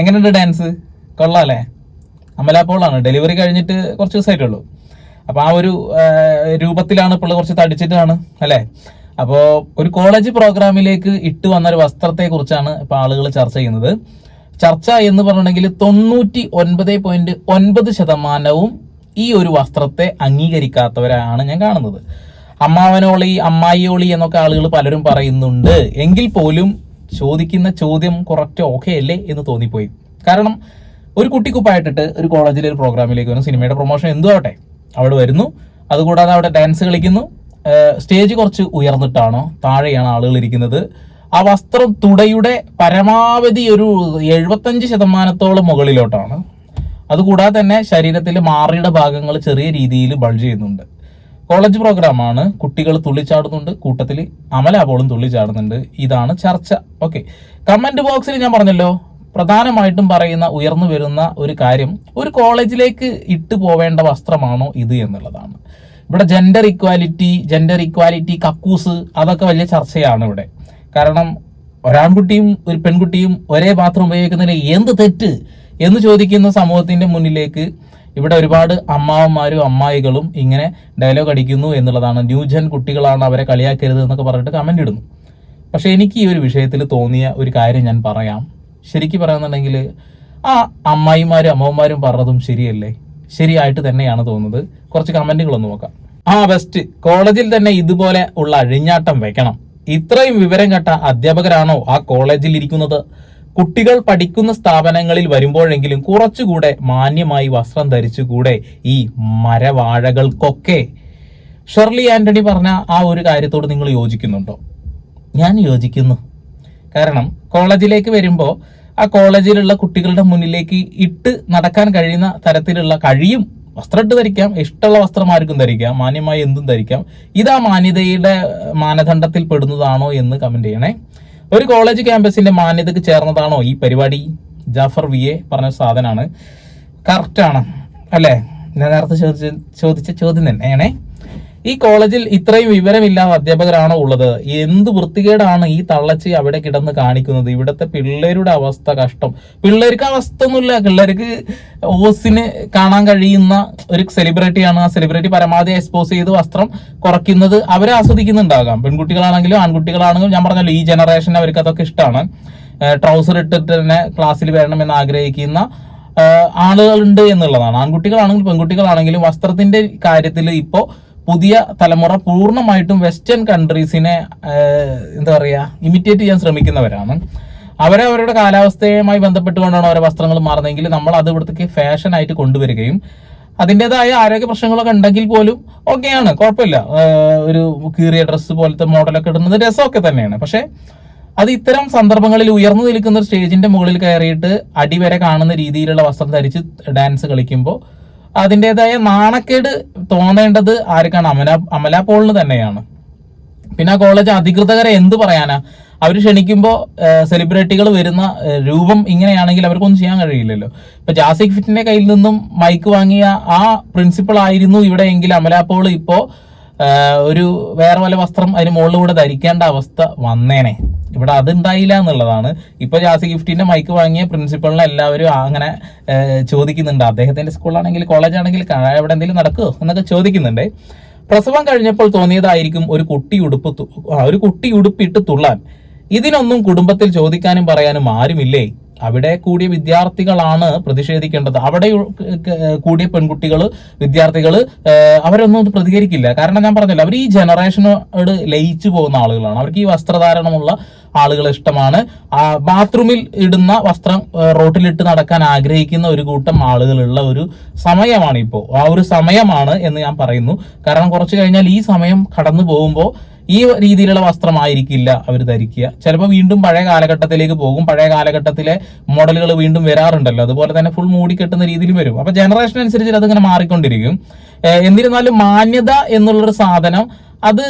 എങ്ങനെയുണ്ട് ഡാൻസ് കൊള്ളാല്ലേ? അമലാപ്പോളാണ് ഡെലിവറി കഴിഞ്ഞിട്ട് കുറച്ച് ദിവസമായിട്ടുള്ളൂ അപ്പോൾ ആ ഒരു രൂപത്തിലാണ് ഇപ്പോൾ കുറച്ച് തടിച്ചിട്ടാണ് അല്ലേ? അപ്പോൾ ഒരു കോളേജ് പ്രോഗ്രാമിലേക്ക് ഇട്ട് വന്ന ഒരു വസ്ത്രത്തെ കുറിച്ചാണ് ഇപ്പോൾ ആളുകൾ ചർച്ച ചെയ്യുന്നത്. ചർച്ച എന്ന് പറഞ്ഞിട്ടുണ്ടെങ്കിൽ തൊണ്ണൂറ്റി ഒൻപത് പോയിന്റ് ഒൻപത് ശതമാനവും ഈ ഒരു വസ്ത്രത്തെ അംഗീകരിക്കാത്തവരാണ് ഞാൻ കാണുന്നത്. അമ്മാവനോളി അമ്മായിയോളി എന്നൊക്കെ ആളുകൾ പലരും പറയുന്നുണ്ട്. എങ്കിൽ പോലും ചോദിക്കുന്ന ചോദ്യം കുറച്ച് ഓക്കെ അല്ലേ എന്ന് തോന്നിപ്പോയി. കാരണം ഒരു കുട്ടിക്കുപ്പായിട്ടിട്ട് ഒരു കോളേജിലെ ഒരു പ്രോഗ്രാമിലേക്ക് വരുന്നു. സിനിമയുടെ പ്രൊമോഷൻ എന്തു ആവട്ടെ അവിടെ വരുന്നു. അതുകൂടാതെ അവിടെ ഡാൻസ് കളിക്കുന്നു. സ്റ്റേജ് കുറച്ച് ഉയർന്നിട്ടാണോ? താഴെയാണ് ആളുകൾ ഇരിക്കുന്നത്. ആ വസ്ത്രം തുടയുടെ പരമാവധി ഒരു എഴുപത്തഞ്ച് ശതമാനത്തോളം മുകളിലോട്ടാണ്. അതുകൂടാതെ തന്നെ ശരീരത്തിലെ മാറിയുടെ ഭാഗങ്ങൾ ചെറിയ രീതിയിൽ ബൾജ് ചെയ്യുന്നുണ്ട്. കോളേജ് പ്രോഗ്രാമാണ് കുട്ടികൾ തുള്ളിച്ചാടുന്നുണ്ട് കൂട്ടത്തിൽ അമലാപോളും തുള്ളിച്ചാടുന്നുണ്ട്. ഇതാണ് ചർച്ച. ഓക്കെ. കമന്റ് ബോക്സിൽ ഞാൻ പറഞ്ഞല്ലോ പ്രധാനമായിട്ടും പറയുന്ന ഉയർന്നു വരുന്ന ഒരു കാര്യം ഒരു കോളേജിലേക്ക് ഇട്ട് പോവേണ്ട വസ്ത്രമാണോ ഇത് എന്നുള്ളതാണ്. ഇവിടെ ജെൻഡർ ഇക്വാലിറ്റി ജെൻഡർ ഇക്വാലിറ്റി കക്കൂസ് അതൊക്കെ വലിയ ചർച്ചയാണ് ഇവിടെ. കാരണം ഒരാൺകുട്ടിയും ഒരു പെൺകുട്ടിയും ഒരേ ബാത്റൂം ഉപയോഗിക്കുന്നതിൽ എന്ത് തെറ്റ് എന്ന് ചോദിക്കുന്ന സമൂഹത്തിന്റെ മുന്നിലേക്ക് ഇവിടെ ഒരുപാട് അമ്മാവന്മാരും അമ്മായികളും ഇങ്ങനെ ഡയലോഗ് അടിക്കുന്നു എന്നുള്ളതാണ്. ന്യൂജൻ കുട്ടികളാണ് അവരെ കളിയാക്കരുത് എന്നൊക്കെ പറഞ്ഞിട്ട് കമന്റ് ഇടുന്നു. പക്ഷെ എനിക്ക് ഈ ഒരു വിഷയത്തിൽ തോന്നിയ ഒരു കാര്യം ഞാൻ പറയാം. ശരിക്കും പറയുന്നുണ്ടെങ്കിൽ ആ അമ്മായിമാരും അമ്മമാരും പറഞ്ഞതും ശരിയല്ലേ? ശരിയായിട്ട് തന്നെയാണ് തോന്നുന്നത്. കുറച്ച് കമന്റുകളൊന്ന് നോക്കാം. ആ ബെസ്റ്റ് കോളേജിൽ തന്നെ ഇതുപോലെ ഉള്ള അഴിഞ്ഞാട്ടം വെക്കണം. ഇത്രയും വിവരം കെട്ട അധ്യാപകരാണോ ആ കോളേജിൽ ഇരിക്കുന്നത്? കുട്ടികൾ പഠിക്കുന്ന സ്ഥാപനങ്ങളിൽ വരുമ്പോഴെങ്കിലും കുറച്ചുകൂടെ മാന്യമായി വസ്ത്രം ധരിച്ചുകൂടെ ഈ മരവാഴകൾക്കൊക്കെ. ഷെർലി ആന്റണി പറഞ്ഞ ആ ഒരു കാര്യത്തോട് നിങ്ങൾ യോജിക്കുന്നുണ്ടോ? ഞാൻ യോജിക്കുന്നു. കാരണം കോളേജിലേക്ക് വരുമ്പോൾ ആ കോളേജിലുള്ള കുട്ടികളുടെ മുന്നിലേക്ക് ഇട്ട് നടക്കാൻ കഴിയുന്ന തരത്തിലുള്ള കഴിയും. വസ്ത്രം ഇട്ട് ധരിക്കാം ഇഷ്ടമുള്ള വസ്ത്രം ആർക്കും ധരിക്കാം മാന്യമായി എന്തും ധരിക്കാം. ഇതാ മാന്യതയുടെ മാനദണ്ഡത്തിൽ പെടുന്നതാണോ എന്ന് കമന്റ് ചെയ്യണേ. ഒരു കോളേജ് ക്യാമ്പസിന്റെ മാന്യതയ്ക്ക് ചേർന്നതാണോ ഈ പരിപാടി? ജാഫർ വി എ പറഞ്ഞ സാധനമാണ് കറക്റ്റാണ് അല്ലേ? ഞാൻ നേരത്തെ ചോദിച്ച ചോദിച്ച ചോദ്യം തന്നെയാണേ. ഈ കോളേജിൽ ഇത്രയും വിവരമില്ലാത്ത അധ്യാപകരാണോ ഉള്ളത്? എന്ത് വൃത്തികേടാണ് ഈ തള്ളച്ചി അവിടെ കിടന്ന് കാണിക്കുന്നത്? ഇവിടുത്തെ പിള്ളേരുടെ അവസ്ഥ കഷ്ടം. പിള്ളേർക്ക് അവസ്ഥ ഒന്നുമില്ല. പിള്ളേർക്ക് ഓസിന് കാണാൻ കഴിയുന്ന ഒരു സെലിബ്രിറ്റിയാണ് ആ സെലിബ്രിറ്റി പരമാവധി എക്സ്പോസ് ചെയ്ത് വസ്ത്രം കുറയ്ക്കുന്നത് അവരെ ആസ്വദിക്കുന്നുണ്ടാകാം. പെൺകുട്ടികളാണെങ്കിലും ആൺകുട്ടികളാണെങ്കിലും ഞാൻ പറഞ്ഞല്ലോ ഈ ജനറേഷൻ അവർക്ക് അതൊക്കെ ഇഷ്ടമാണ് ട്രൗസർ ഇട്ടിട്ട് തന്നെ ക്ലാസ്സിൽ വരണമെന്ന് ആഗ്രഹിക്കുന്ന ആളുകളുണ്ട് എന്നുള്ളതാണ്. ആൺകുട്ടികളാണെങ്കിലും പെൺകുട്ടികളാണെങ്കിലും വസ്ത്രത്തിന്റെ കാര്യത്തിൽ ഇപ്പോൾ പുതിയ തലമുറ പൂർണമായിട്ടും വെസ്റ്റേൺ കൺട്രീസിനെ എന്താ പറയുക ഇമിറ്റേറ്റ് ചെയ്യാൻ ശ്രമിക്കുന്നവരാണ്. അവരെ അവരുടെ കാലാവസ്ഥയുമായി ബന്ധപ്പെട്ടുകൊണ്ടാണ് അവരുടെ വസ്ത്രങ്ങൾ മാറുന്നതെങ്കിൽ നമ്മൾ അത് ഇവിടത്തേക്ക് ഫാഷനായിട്ട് കൊണ്ടുവരികയും അതിന്റെതായ ആരോഗ്യ പ്രശ്നങ്ങളൊക്കെ ഉണ്ടെങ്കിൽ പോലും ഓക്കെയാണ് കുഴപ്പമില്ല. ഒരു കീറിയ ഡ്രസ്സ് പോലത്തെ മോഡലൊക്കെ ഇടുന്നത് രസമൊക്കെ തന്നെയാണ്. പക്ഷേ അത് ഇത്തരം സന്ദർഭങ്ങളിൽ ഉയർന്നു നിൽക്കുന്ന സ്റ്റേജിന്റെ മുകളിൽ കയറിയിട്ട് അടിവരെ കാണുന്ന രീതിയിലുള്ള വസ്ത്രം ധരിച്ച് ഡാൻസ് കളിക്കുമ്പോൾ അതിന്റെതായ നാണക്കേട് തോന്നേണ്ടത് ആർക്കാണ്? അമല അമല പോളിന് തന്നെയാണ്. പിന്നെ ആ കോളേജ് അധികൃതരെ എന്ത് പറയാനാ? അവർ ക്ഷണിക്കുമ്പോൾ സെലിബ്രിറ്റികൾ വരുന്ന രൂപം ഇങ്ങനെയാണെങ്കിൽ അവർക്കൊന്നും ചെയ്യാൻ കഴിയില്ലല്ലോ. ഇപ്പൊ ജാസിക് ഫിറ്റിന്റെ കയ്യിൽ നിന്നും മൈക്ക് വാങ്ങിയ ആ പ്രിൻസിപ്പൾ ആയിരുന്നു ഇവിടെയെങ്കിൽ അമല പോൾ ഇപ്പോ ഏഹ്, ഒരു വേറെ വല്ല വസ്ത്രം അതിന് മുകളിലൂടെ ധരിക്കേണ്ട അവസ്ഥ വന്നേനെ. ഇവിടെ അതുണ്ടായില്ല എന്നുള്ളതാണ്. ഇപ്പൊ ജാസി ഗിഫ്റ്റിന്റെ മൈക്ക് വാങ്ങിയ പ്രിൻസിപ്പളിനെ എല്ലാവരും അങ്ങനെ ചോദിക്കുന്നുണ്ട്. അദ്ദേഹത്തിന്റെ സ്കൂളാണെങ്കിൽ കോളേജ് ആണെങ്കിൽ എവിടെ എന്തെങ്കിലും നടക്കുമോ എന്നൊക്കെ ചോദിക്കുന്നുണ്ട്. പ്രസവം കഴിഞ്ഞപ്പോൾ തോന്നിയതായിരിക്കും ഒരു കുട്ടി ഉടുപ്പ് ഒരു കുട്ടി ഉടുപ്പിട്ട് തുള്ളാൻ. ഇതിനൊന്നും കുടുംബത്തിൽ ചോദിക്കാനും പറയാനും ആരുമില്ലേ? അവിടെ കൂടിയ വിദ്യാർത്ഥികളാണ് പ്രതിഷേധിക്കേണ്ടത്. അവിടെ കൂടിയ പെൺകുട്ടികൾ വിദ്യാർത്ഥികൾ അവരൊന്നും പ്രതികരിക്കില്ല. കാരണം ഞാൻ പറഞ്ഞല്ലോ അവർ ഈ ജനറേഷനോട് ലയിച്ചു പോകുന്ന ആളുകളാണ്. അവർക്ക് ഈ വസ്ത്രധാരണമുള്ള ആളുകൾ ഇഷ്ടമാണ്. ബാത്റൂമിൽ ഇടുന്ന വസ്ത്രം റോട്ടിലിട്ട് നടക്കാൻ ആഗ്രഹിക്കുന്ന ഒരു കൂട്ടം ആളുകളുള്ള ഒരു സമയമാണ് ഇപ്പോൾ ആ ഒരു സമയമാണ് എന്ന് ഞാൻ പറയുന്നു. കാരണം കുറച്ച് കഴിഞ്ഞാൽ ഈ സമയം കടന്നു പോകുമ്പോൾ ഈ രീതിയിലുള്ള വസ്ത്രമായിരിക്കില്ല അവർ ധരിക്കുക. ചിലപ്പോൾ വീണ്ടും പഴയ കാലഘട്ടത്തിലേക്ക് പോകും. പഴയ കാലഘട്ടത്തിലെ മോഡലുകൾ വീണ്ടും വരാറുണ്ടല്ലോ. അതുപോലെ തന്നെ ഫുൾ മൂടി കെട്ടുന്ന രീതിയിൽ വരും. അപ്പൊ ജനറേഷൻ അനുസരിച്ച് അതിങ്ങനെ മാറിക്കൊണ്ടിരിക്കും. എന്നിരുന്നാലും മാന്യത എന്നുള്ളൊരു സാധനം അത്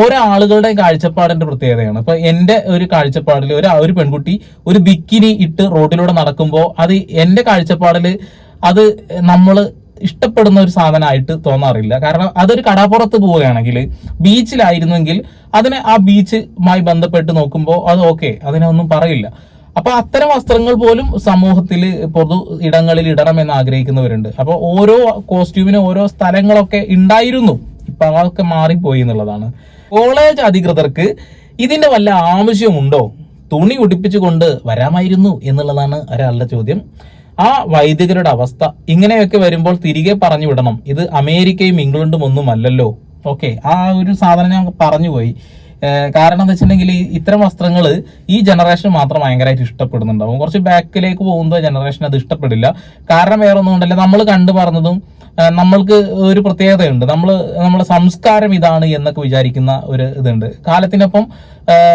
ഓരോ ആളുകളുടെ കാഴ്ചപ്പാടിന്റെ പ്രത്യേകതയാണ്. ഇപ്പൊ എന്റെ ഒരു കാഴ്ചപ്പാടിൽ ഒരു ഒരു പെൺകുട്ടി ഒരു ബിക്കിനി ഇട്ട് റോഡിലൂടെ നടക്കുമ്പോൾ അത് എന്റെ കാഴ്ചപ്പാടിൽ അത് നമ്മൾ ഇഷ്ടപ്പെടുന്ന ഒരു സാധനമായിട്ട് തോന്നാറില്ല. കാരണം അതൊരു കടാപ്പുറത്ത് പോവുകയാണെങ്കിൽ ബീച്ചിലായിരുന്നെങ്കിൽ അതിനെ ആ ബീച്ചുമായി ബന്ധപ്പെട്ട് നോക്കുമ്പോൾ അത് ഓക്കെ അതിനെ ഒന്നും പറയില്ല. അപ്പൊ അത്തരം വസ്ത്രങ്ങൾ പോലും സമൂഹത്തിൽ പൊതു ഇടങ്ങളിൽ ഇടണം എന്ന് ആഗ്രഹിക്കുന്നവരുണ്ട്. അപ്പോൾ ഓരോ കോസ്റ്റ്യൂമിന് ഓരോ സ്ഥലങ്ങളൊക്കെ ഉണ്ടായിരുന്നു. ഇപ്പൊ അതൊക്കെ മാറിപ്പോയി എന്നുള്ളതാണ്. കോളേജ് അധികൃതർക്ക് ഇതിന്റെ വല്ല ആവശ്യമുണ്ടോ? തുണി ഉടുപ്പിച്ചുകൊണ്ട് വരാമായിരുന്നു എന്നുള്ളതാണ് ഒരാളുടെ ചോദ്യം. ആ വൈദികരുടെ അവസ്ഥ ഇങ്ങനെയൊക്കെ വരുമ്പോൾ തിരികെ പറഞ്ഞു വിടണം. ഇത് അമേരിക്കയും ഇംഗ്ലണ്ടും ഒന്നുമല്ലല്ലോ. ഓക്കെ ആ ഒരു സാധനം ഞാൻ പറഞ്ഞുപോയി കാരണം എന്താ വെച്ചിട്ടുണ്ടെങ്കിൽ ഈ ഇത്തരം വസ്ത്രങ്ങൾ ഈ ജനറേഷൻ മാത്രം ഭയങ്കരമായിട്ട് ഇഷ്ടപ്പെടുന്നുണ്ടാവും. കുറച്ച് ബാക്കിലേക്ക് പോകുമ്പോൾ ജനറേഷൻ അത് ഇഷ്ടപ്പെടില്ല. കാരണം വേറെ ഒന്നും കൊണ്ടല്ല. നമ്മൾ കണ്ടു പറഞ്ഞതും നമ്മൾക്ക് ഒരു പ്രത്യേകതയുണ്ട്. നമ്മൾ നമ്മുടെ സംസ്കാരം ഇതാണ് എന്നൊക്കെ വിചാരിക്കുന്ന ഒരു ഇതുണ്ട്. കാലത്തിനൊപ്പം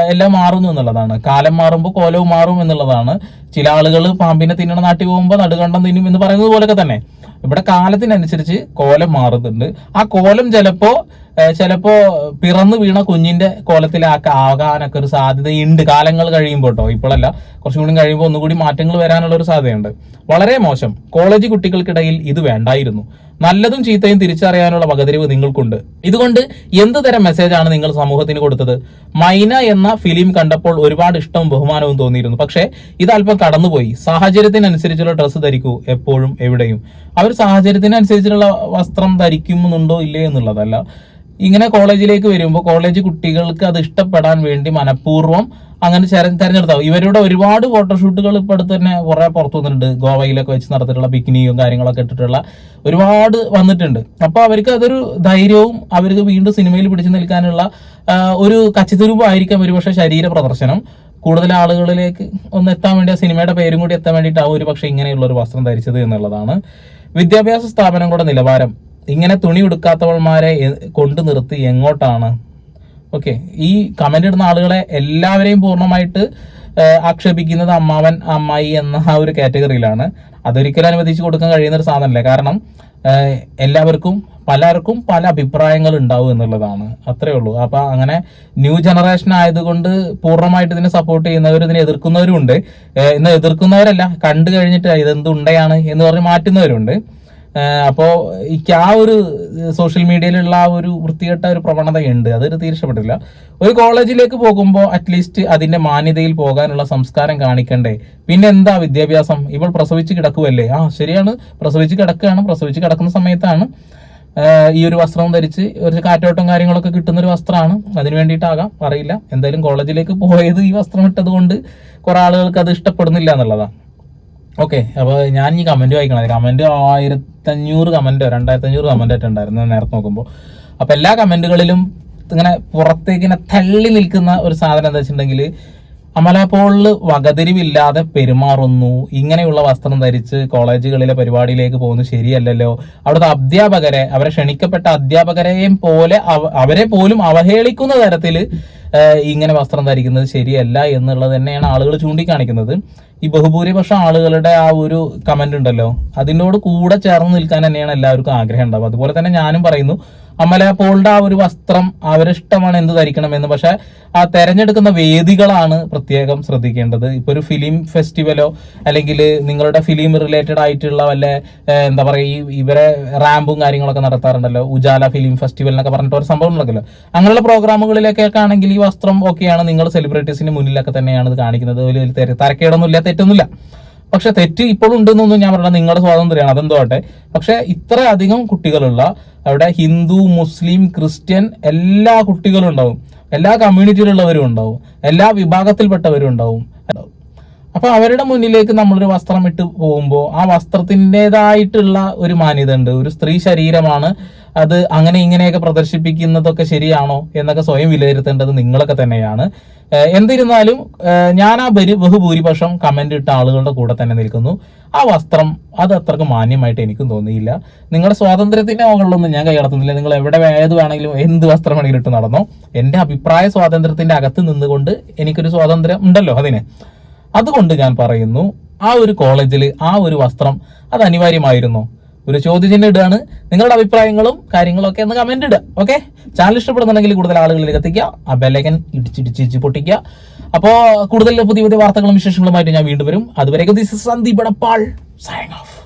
എല്ലാം മാറുന്നു എന്നുള്ളതാണ്. കാലം മാറുമ്പോൾ കോലവും മാറും എന്നുള്ളതാണ്. ചില ആളുകൾ പാമ്പിനെ തിന്നണ നാട്ടിൽ പോകുമ്പോൾ നടുകണ്ടം തിന്നും എന്ന് പറയുന്നത് പോലൊക്കെ തന്നെ. ഇവിടെ കാലത്തിനനുസരിച്ച് കോലം മാറുന്നുണ്ട്. ആ കോലം ചിലപ്പോ ചിലപ്പോ പിറന്നു വീണ കുഞ്ഞിന്റെ കോലത്തിലാക്ക ആകാനൊക്കെ ഒരു സാധ്യതയുണ്ട്. കാലങ്ങൾ കഴിയുമ്പോൾ കേട്ടോ ഇപ്പോഴല്ല. കുറച്ചും കൂടി കഴിയുമ്പോൾ ഒന്നുകൂടി മാറ്റങ്ങൾ വരാനുള്ള ഒരു സാധ്യതയുണ്ട്. വളരെ മോശം. കോളേജ് കുട്ടികൾക്കിടയിൽ ഇത് വേണ്ടായിരുന്നു. നല്ലതും ചീത്തയും തിരിച്ചറിയാനുള്ള വകതിരിവ് നിങ്ങൾക്കുണ്ട്. ഇതുകൊണ്ട് എന്ത് തരം മെസ്സേജാണ് നിങ്ങൾ സമൂഹത്തിന് കൊടുത്തത്? മൈന എന്ന ഫിലിം കണ്ടപ്പോൾ ഒരുപാട് ഇഷ്ടവും ബഹുമാനവും തോന്നിയിരുന്നു. പക്ഷേ ഇത് അല്പം കടന്നുപോയി. സാഹചര്യത്തിനനുസരിച്ചുള്ള ഡ്രസ്സ് ധരിക്കൂ എപ്പോഴും എവിടെയും. അവർ സാഹചര്യത്തിനനുസരിച്ചുള്ള വസ്ത്രം ധരിക്കുന്നുണ്ടോ ഇല്ലേ എന്നുള്ളതല്ല. ഇങ്ങനെ കോളേജിലേക്ക് വരുമ്പോൾ കോളേജ് കുട്ടികൾക്ക് അത് ഇഷ്ടപ്പെടാൻ വേണ്ടി മനഃപൂർവം അങ്ങനെ തെരഞ്ഞെടുത്താവും. ഇവരുടെ ഒരുപാട് ഫോട്ടോഷൂട്ടുകൾ ഇപ്പോൾ അടുത്ത് തന്നെ കുറെ പുറത്തു വന്നിട്ടുണ്ട്. ഗോവയിലൊക്കെ വെച്ച് നടത്തിയിട്ടുള്ള ബിക്കിനിയും കാര്യങ്ങളൊക്കെ ഇട്ടിട്ടുള്ള ഒരുപാട് വന്നിട്ടുണ്ട്. അപ്പോൾ അവർക്ക് അതൊരു ധൈര്യവും അവർക്ക് വീണ്ടും സിനിമയിൽ പിടിച്ചു നിൽക്കാനുള്ള ഒരു കച്ചിത്തുരുമ്പായിരിക്കാം ഒരുപക്ഷെ ശരീര പ്രദർശനം. കൂടുതൽ ആളുകളിലേക്ക് ഒന്ന് എത്താൻ വേണ്ടി ആ സിനിമയുടെ പേരും കൂടി എത്താൻ വേണ്ടിയിട്ടാവും ഒരു പക്ഷേ ഇങ്ങനെയുള്ള ഒരു വസ്ത്രം ധരിച്ചത് എന്നുള്ളതാണ്. വിദ്യാഭ്യാസ സ്ഥാപനങ്ങളുടെ നിലവാരം ഇങ്ങനെ തുണി ഉടുക്കാത്തവന്മാരെ കൊണ്ടു നിർത്തി എങ്ങോട്ടാണ്? ഓക്കെ ഈ കമന്റ് ഇടുന്ന ആളുകളെ എല്ലാവരെയും പൂർണമായിട്ട് ആക്ഷേപിക്കുന്നത് അമ്മാവൻ അമ്മായി എന്ന ആ ഒരു കാറ്റഗറിയിലാണ് അതൊരിക്കലും അനുവദിച്ചു കൊടുക്കാൻ കഴിയുന്ന ഒരു സാധനമല്ല. കാരണം എല്ലാവർക്കും പലർക്കും പല അഭിപ്രായങ്ങൾ ഉണ്ടാവും എന്നുള്ളതാണ്. അത്രേ ഉള്ളൂ. അപ്പൊ അങ്ങനെ ന്യൂ ജനറേഷൻ ആയതുകൊണ്ട് പൂർണമായിട്ട് ഇതിനെ സപ്പോർട്ട് ചെയ്യുന്നവരും ഇതിനെ എതിർക്കുന്നവരും ഉണ്ട്. ഇന്ന് എതിർക്കുന്നവരല്ല കണ്ടു കഴിഞ്ഞിട്ട് ഇതെന്തുണ്ടയാണ് എന്ന് പറഞ്ഞ് മാറ്റുന്നവരുണ്ട്. ഏഹ് അപ്പോ എനിക്ക് ആ ഒരു സോഷ്യൽ മീഡിയയിലുള്ള ആ ഒരു വൃത്തികെട്ട ഒരു പ്രവണതയുണ്ട്. അതൊരു തീർച്ചപ്പെട്ടില്ല ഒരു കോളേജിലേക്ക് പോകുമ്പോൾ അറ്റ്ലീസ്റ്റ് അതിന്റെ മാന്യതയിൽ പോകാനുള്ള സംസ്കാരം കാണിക്കണ്ടേ? പിന്നെ എന്താ വിദ്യാഭ്യാസം? ഇവൾ പ്രസവിച്ച് കിടക്കുമല്ലേ ആ ശരിയാണ്. പ്രസവിച്ച് കിടക്കുകയാണ്. പ്രസവിച്ച് കിടക്കുന്ന സമയത്താണ് ഈ ഒരു വസ്ത്രം ധരിച്ച് ഒരു കാറ്റോട്ടം കാര്യങ്ങളൊക്കെ കിട്ടുന്ന ഒരു വസ്ത്രമാണ് അതിന് വേണ്ടിയിട്ടാകാം. അറിയില്ല. എന്തായാലും കോളേജിലേക്ക് പോയത് ഈ വസ്ത്രം ഇട്ടത് കൊണ്ട് കുറെ ആളുകൾക്ക് അത് ഇഷ്ടപ്പെടുന്നില്ല എന്നുള്ളതാണ് ഓക്കെ അപ്പോൾ ഞാൻ ഈ കമന്റ് വായിക്കണത്. കമന്റ് ആയിരത്തഞ്ഞൂറ് കമന്റോ രണ്ടായിരത്തി അഞ്ഞൂറ് കമന്റ് ആയിട്ട് ഉണ്ടായിരുന്നു ഞാൻ നേരത്തെ നോക്കുമ്പോൾ അപ്പോൾ എല്ലാ കമന്റുകളിലും ഇങ്ങനെ പുറത്തേക്ക് ഇങ്ങനെ തള്ളി നിൽക്കുന്ന ഒരു സാധനം എന്താ വെച്ചിട്ടുണ്ടെങ്കിൽ അമലാപ്പോളിൽ വകതിരിവില്ലാതെ പെരുമാറുന്നു. ഇങ്ങനെയുള്ള വസ്ത്രം ധരിച്ച് കോളേജുകളിലെ പരിപാടിയിലേക്ക് പോകുന്നത് ശരിയല്ലല്ലോ. അവിടുത്തെ അധ്യാപകരെ അവരെ ക്ഷണിക്കപ്പെട്ട അധ്യാപകരെയും പോലെ അവരെ പോലും അവഹേളിക്കുന്ന തരത്തിൽ ഇങ്ങനെ വസ്ത്രം ധരിക്കുന്നത് ശരിയല്ല എന്നുള്ളത് തന്നെയാണ് ആളുകൾ ചൂണ്ടിക്കാണിക്കുന്നത്. ഈ ബഹുഭൂരിപക്ഷം ആളുകളുടെ ആ ഒരു കമന്റ് ഉണ്ടല്ലോ. അതിനോട് കൂടെ ചേർന്ന് നിൽക്കാൻ തന്നെയാണ് എല്ലാവർക്കും ആഗ്രഹം ഉണ്ടാവും അതുപോലെ തന്നെ ഞാനും പറയുന്നു അമല പോളുടെ ആ ഒരു വസ്ത്രം അവരിഷ്ടമാണ് എന്ത് ധരിക്കണമെന്ന്. പക്ഷെ ആ തെരഞ്ഞെടുക്കുന്ന വേദികളാണ് പ്രത്യേകം ശ്രദ്ധിക്കേണ്ടത്. ഇപ്പൊ ഒരു ഫിലിം ഫെസ്റ്റിവലോ അല്ലെങ്കിൽ നിങ്ങളുടെ ഫിലിം റിലേറ്റഡ് ആയിട്ടുള്ള വല്ല എന്താ പറയുക ഈ ഇവരെ റാമ്പും കാര്യങ്ങളൊക്കെ നടത്താറുണ്ടല്ലോ. ഉജാല ഫിലിം ഫെസ്റ്റിവൽ എന്നൊക്കെ പറഞ്ഞിട്ട് ഒരു സംഭവം ഉണ്ടല്ലോ. അങ്ങനെയുള്ള പ്രോഗ്രാമുകളിലൊക്കെ ആണെങ്കിൽ വസ്ത്രം ഒക്കെയാണ് നിങ്ങൾ സെലിബ്രിറ്റീസിന് മുന്നിലൊക്കെ തന്നെയാണ് ഇത് കാണിക്കുന്നത്. വലിയ തരക്കേടൊന്നും തരക്കേടൊന്നുമില്ല തെറ്റൊന്നുമില്ല. പക്ഷെ തെറ്റ് ഇപ്പോഴും ഉണ്ടെന്നൊന്നും ഞാൻ പറഞ്ഞത് നിങ്ങളുടെ സ്വാതന്ത്ര്യമാണ് അതെന്തോട്ടെ പക്ഷെ ഇത്ര അധികം കുട്ടികളുള്ള അവിടെ ഹിന്ദു മുസ്ലിം ക്രിസ്ത്യൻ എല്ലാ കുട്ടികളും ഉണ്ടാവും എല്ലാ കമ്മ്യൂണിറ്റിയിലുള്ളവരും ഉണ്ടാവും. എല്ലാ വിഭാഗത്തിൽപ്പെട്ടവരും ഉണ്ടാവും. അപ്പൊ അവരുടെ മുന്നിലേക്ക് നമ്മളൊരു വസ്ത്രം ഇട്ട് പോകുമ്പോൾ ആ വസ്ത്രത്തിന്റെതായിട്ടുള്ള ഒരു മാന്യത ഉണ്ട് ഒരു സ്ത്രീ ശരീരമാണ്. അത് അങ്ങനെ ഇങ്ങനെയൊക്കെ പ്രദർശിപ്പിക്കുന്നതൊക്കെ ശരിയാണോ എന്നൊക്കെ സ്വയം വിലയിരുത്തേണ്ടത് നിങ്ങളൊക്കെ തന്നെയാണ്. എന്തിരുന്നാലും ഞാൻ ആ ബരി ബഹുഭൂരിപക്ഷം കമന്റ് ഇട്ട ആളുകളുടെ കൂടെ തന്നെ നിൽക്കുന്നു. ആ വസ്ത്രം അത് അത്രയ്ക്ക് മാന്യമായിട്ട് എനിക്കും തോന്നിയില്ല. നിങ്ങളുടെ സ്വാതന്ത്ര്യത്തിന്റെ മുകളിലൊന്നും ഞാൻ കൈകടത്തുന്നില്ല നിങ്ങൾ എവിടെ ഏത് വേണമെങ്കിലും എന്ത് വസ്ത്രം വേണമെങ്കിലും ഇട്ട് നടന്നോ. എന്റെ അഭിപ്രായ സ്വാതന്ത്ര്യത്തിന്റെ അകത്ത് നിന്നുകൊണ്ട് എനിക്കൊരു സ്വാതന്ത്ര്യം ഉണ്ടല്ലോ അതിന്. അതുകൊണ്ട് ഞാൻ പറയുന്നു ആ ഒരു കോളേജിൽ ആ ഒരു വസ്ത്രം അത് അനിവാര്യമായിരുന്നു. ഒരു ചോദ്യചിഹ്നം ഇടുകയാണ് നിങ്ങളുടെ അഭിപ്രായങ്ങളും കാര്യങ്ങളും ഒക്കെ ഒന്ന് കമന്റ് ഇടുക ഓക്കെ ചാനൽ ഇഷ്ടപ്പെടുന്നുണ്ടെങ്കിൽ കൂടുതൽ ആളുകളിലേക്ക് എത്തിക്കുക. ആ ബെല്ലൈക്കൻ ഇടിച്ചിടിച്ച് പൊട്ടിക്കുക. അപ്പോൾ കൂടുതൽ പുതിയ പുതിയ വാർത്തകളും വിശേഷങ്ങളുമായിട്ട് ഞാൻ വീണ്ടും വരും. അതുവരേക്കും this Sandeep Edappal sign off